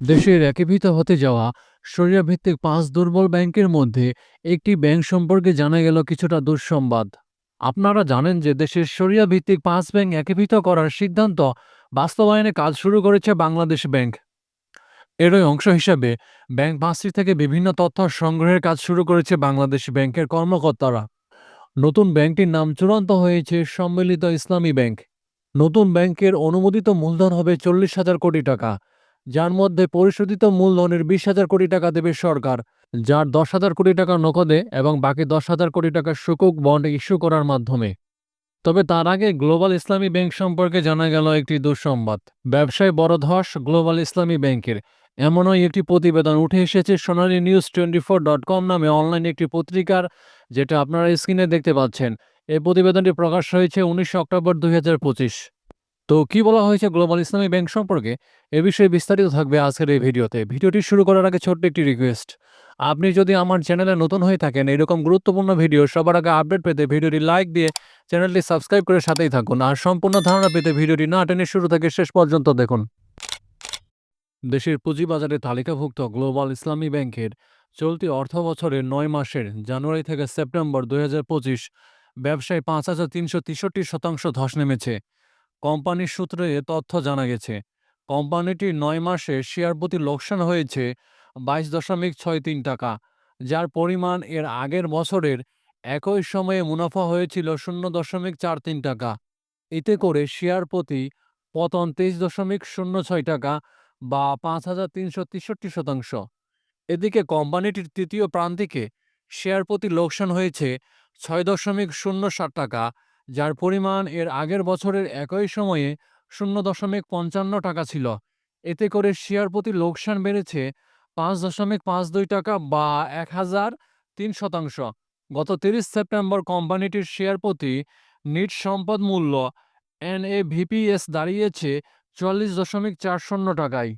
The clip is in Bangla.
দেশের একীভূত হতে যাওয়া শরিয়াভিত্তিক পাঁচ দুর্বল ব্যাংকের মধ্যে একটি ব্যাংক সম্পর্কে জানা গেল কিছুটা দুঃসংবাদ। আপনারা জানেন যে দেশের শরিয়া ভিত্তিক পাঁচ ব্যাংক একীভূত করার সিদ্ধান্ত বাস্তবায়নে কাজ শুরু করেছে বাংলাদেশ ব্যাংক। এরই অংশ হিসাবে ব্যাংক পাঁচটি থেকে বিভিন্ন তথ্য সংগ্রহের কাজ শুরু করেছে বাংলাদেশ ব্যাংকের কর্মকর্তারা। নতুন ব্যাংকটির নাম চূড়ান্ত হয়েছে সম্মিলিত ইসলামী ব্যাংক। নতুন ব্যাংকের অনুমোদিত মূলধন হবে চল্লিশ হাজার কোটি টাকা। যার মধ্যে পরিশোধিত মূলধনের বিশ হাজার কোটি টাকা দেবে সরকার, যার দশ হাজার কোটি টাকা নগদে এবং বাকি দশ হাজার কোটি টাকা সুকুক বন্ড ইস্যু করার মাধ্যমে। তবে তার আগে গ্লোবাল ইসলামী ব্যাংক সম্পর্কে জানা গেল একটি দুঃসংবাদ। ব্যবসায় বড় ধস গ্লোবাল ইসলামী ব্যাংকের। এমনই একটি প্রতিবেদন উঠে এসেছে Sonali news twenty four dot com নামে অনলাইন একটি পত্রিকার, যেটা আপনারা স্ক্রিনে দেখতে পাচ্ছেন। এই প্রতিবেদনটি প্রকাশ হয়েছে উনিশে অক্টোবর দুই হাজার পঁচিশ। তো কি বলা হয়েছে গ্লোবাল ইসলামী ব্যাংক সম্পর্কে? এ বিষয়ে বিস্তারিত থাকবে আজকের এই ভিডিওতে। ভিডিওটি শুরু করার আগে ছোট্ট একটি রিকোয়েস্ট আপনি যদি আমার চ্যানেলে নতুন হয়ে থাকেন, এরকম গুরুত্বপূর্ণ ভিডিও সবার আগে আপডেট পেতে ভিডিওটি লাইক দিয়ে চ্যানেলটি সাবস্ক্রাইব করে সাথেই থাকুন। আর সম্পূর্ণ ধারণা পেতে ভিডিওটি না টেনে শুরু থেকে শেষ পর্যন্ত দেখুন। দেশের পুঁজিবাজারে তালিকাভুক্ত গ্লোবাল ইসলামী ব্যাংকের চলতি অর্থ বছরের নয় মাসের জানুয়ারি থেকে সেপ্টেম্বর দুই হাজার পঁচিশ ব্যবসায় পাঁচ হাজার তিনশো তেষট্টি শতাংশ ধস নেমেছে। কোম্পানির সূত্রে এ তথ্য জানা গেছে। কোম্পানিটির নয় মাসে শেয়ার প্রতি লোকসান হয়েছে বাইশ দশমিক ছয় তিন টাকা, যার পরিমাণ এর আগের বছরের একই সময়ে মুনাফা হয়েছিল শূন্য দশমিক চার তিন টাকা। এতে করে শেয়ার প্রতি পতন তেইশ দশমিক শূন্য ছয় টাকা বা পাঁচ হাজার তিনশো তেষট্টি শতাংশ। এদিকে কোম্পানিটির তৃতীয় প্রান্তিকে শেয়ার প্রতি লোকসান হয়েছে ছয় দশমিক শূন্য ষাট টাকা যার পরিমাণ এর আগের বছরের একই সময়ে শূন্য দশমিক পঞ্চান্ন টাকা ছিল। এতে করে শেয়ার প্রতি লোকসান বেড়েছে পাঁচ দশমিক পাঁচ দুই টাকা বা এক হাজার তিন শতাংশ গত তিরিশ সেপ্টেম্বর কোম্পানিটির শেয়ার প্রতি নিট সম্পদ মূল্য এনএভিপিএস দাঁড়িয়েছে চুয়াল্লিশ দশমিক চার শূন্য টাকায়।